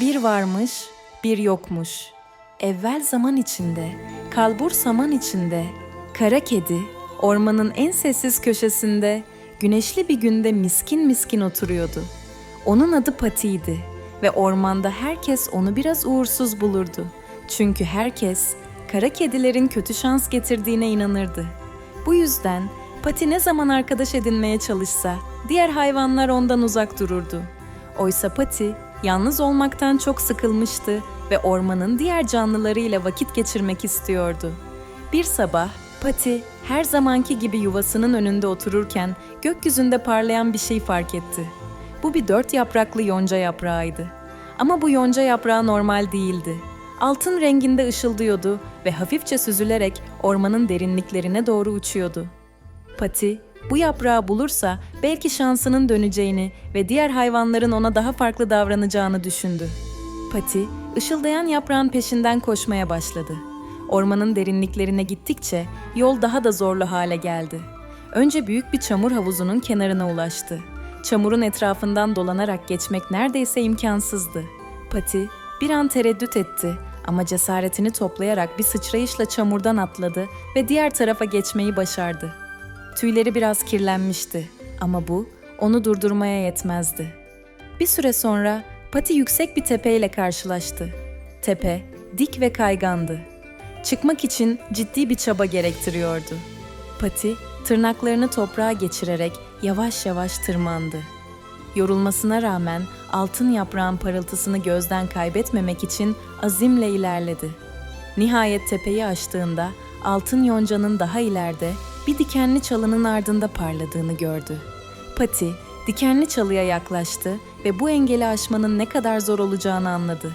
Bir varmış, bir yokmuş. Evvel zaman içinde, kalbur saman içinde, kara kedi ormanın en sessiz köşesinde güneşli bir günde miskin miskin oturuyordu. Onun adı Pati'ydi ve ormanda herkes onu biraz uğursuz bulurdu. Çünkü herkes kara kedilerin kötü şans getirdiğine inanırdı. Bu yüzden Pati ne zaman arkadaş edinmeye çalışsa diğer hayvanlar ondan uzak dururdu. Oysa Pati yalnız olmaktan çok sıkılmıştı ve ormanın diğer canlılarıyla vakit geçirmek istiyordu. Bir sabah Pati her zamanki gibi yuvasının önünde otururken gökyüzünde parlayan bir şey fark etti. Bu bir dört yapraklı yonca yaprağıydı. Ama bu yonca yaprağı normal değildi. Altın renginde ışıldıyordu ve hafifçe süzülerek ormanın derinliklerine doğru uçuyordu. Pati, bu yaprağı bulursa belki şansının döneceğini ve diğer hayvanların ona daha farklı davranacağını düşündü. Pati, ışıldayan yaprağın peşinden koşmaya başladı. Ormanın derinliklerine gittikçe yol daha da zorlu hale geldi. Önce büyük bir çamur havuzunun kenarına ulaştı. Çamurun etrafından dolanarak geçmek neredeyse imkansızdı. Pati bir an tereddüt etti ama cesaretini toplayarak bir sıçrayışla çamurdan atladı ve diğer tarafa geçmeyi başardı. Tüyleri biraz kirlenmişti ama bu onu durdurmaya yetmezdi. Bir süre sonra Pati yüksek bir tepeyle karşılaştı. Tepe dik ve kaygandı. Çıkmak için ciddi bir çaba gerektiriyordu. Pati tırnaklarını toprağa geçirerek yavaş yavaş tırmandı. Yorulmasına rağmen altın yaprağın parıltısını gözden kaybetmemek için azimle ilerledi. Nihayet tepeyi aştığında altın yoncanın daha ileride bir dikenli çalının ardında parladığını gördü. Pati dikenli çalıya yaklaştı ve bu engeli aşmanın ne kadar zor olacağını anladı.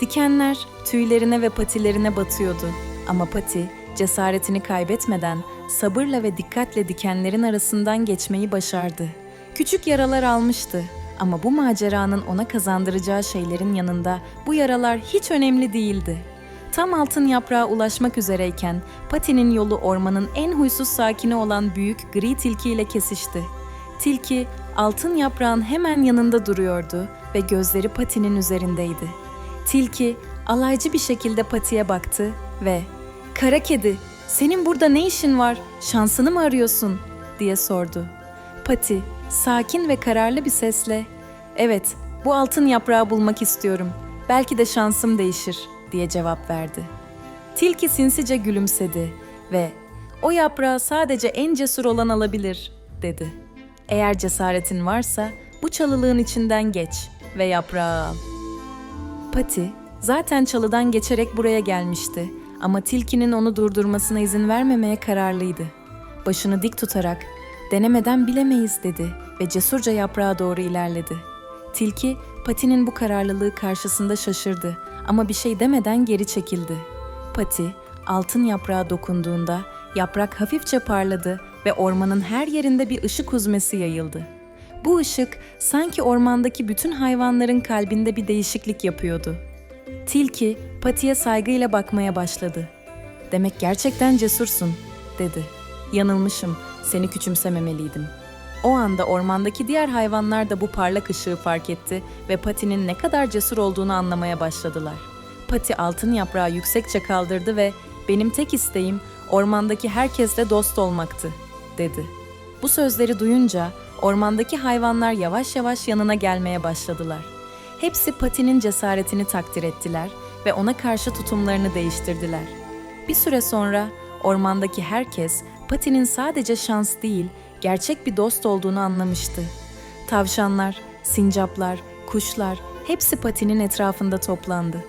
Dikenler tüylerine ve patilerine batıyordu ama Pati cesaretini kaybetmeden sabırla ve dikkatle dikenlerin arasından geçmeyi başardı. Küçük yaralar almıştı ama bu maceranın ona kazandıracağı şeylerin yanında bu yaralar hiç önemli değildi. Tam altın yaprağa ulaşmak üzereyken Pati'nin yolu ormanın en huysuz sakini olan büyük gri tilki ile kesişti. Tilki altın yaprağın hemen yanında duruyordu ve gözleri Pati'nin üzerindeydi. Tilki alaycı bir şekilde Pati'ye baktı ve ''Kara kedi, senin burada ne işin var? Şansını mı arıyorsun?'' diye sordu. Pati sakin ve kararlı bir sesle ''Evet, bu altın yaprağı bulmak istiyorum. Belki de şansım değişir.'' Diye cevap verdi. Tilki sinsice gülümsedi ve ''O yaprağı sadece en cesur olan alabilir.'' dedi. ''Eğer cesaretin varsa bu çalılığın içinden geç ve yaprağı al.'' Pati zaten çalıdan geçerek buraya gelmişti ama tilkinin onu durdurmasına izin vermemeye kararlıydı. Başını dik tutarak denemeden bilemeyiz dedi ve cesurca yaprağa doğru ilerledi. Tilki Pati'nin bu kararlılığı karşısında şaşırdı ama bir şey demeden geri çekildi. Pati altın yaprağa dokunduğunda yaprak hafifçe parladı ve ormanın her yerinde bir ışık huzmesi yayıldı. Bu ışık sanki ormandaki bütün hayvanların kalbinde bir değişiklik yapıyordu. Tilki Pati'ye saygıyla bakmaya başladı. Demek gerçekten cesursun, dedi. Yanılmışım, seni küçümsememeliydim. O anda ormandaki diğer hayvanlar da bu parlak ışığı fark etti ve Pati'nin ne kadar cesur olduğunu anlamaya başladılar. Pati altın yaprağı yüksekçe kaldırdı ve benim tek isteğim ormandaki herkesle dost olmaktı, dedi. Bu sözleri duyunca ormandaki hayvanlar yavaş yavaş yanına gelmeye başladılar. Hepsi Pati'nin cesaretini takdir ettiler ve ona karşı tutumlarını değiştirdiler. Bir süre sonra ormandaki herkes Pati'nin sadece şans değil, gerçek bir dost olduğunu anlamıştı. Tavşanlar, sincaplar, kuşlar hepsi Pati'nin etrafında toplandı.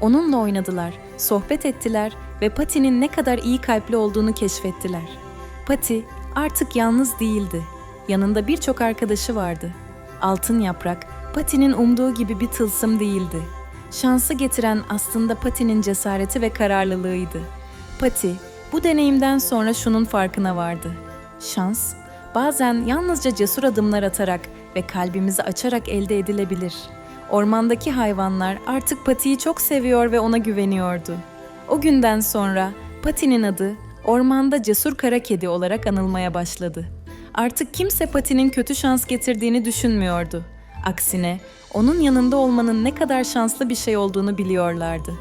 Onunla oynadılar, sohbet ettiler ve Pati'nin ne kadar iyi kalpli olduğunu keşfettiler. Pati artık yalnız değildi. Yanında birçok arkadaşı vardı. Altın yaprak, Pati'nin umduğu gibi bir tılsım değildi. Şansı getiren aslında Pati'nin cesareti ve kararlılığıydı. Pati, bu deneyimden sonra şunun farkına vardı. Şans, bazen yalnızca cesur adımlar atarak ve kalbimizi açarak elde edilebilir. Ormandaki hayvanlar artık Pati'yi çok seviyor ve ona güveniyordu. O günden sonra Pati'nin adı ormanda cesur kara kedi olarak anılmaya başladı. Artık kimse Pati'nin kötü şans getirdiğini düşünmüyordu. Aksine onun yanında olmanın ne kadar şanslı bir şey olduğunu biliyorlardı.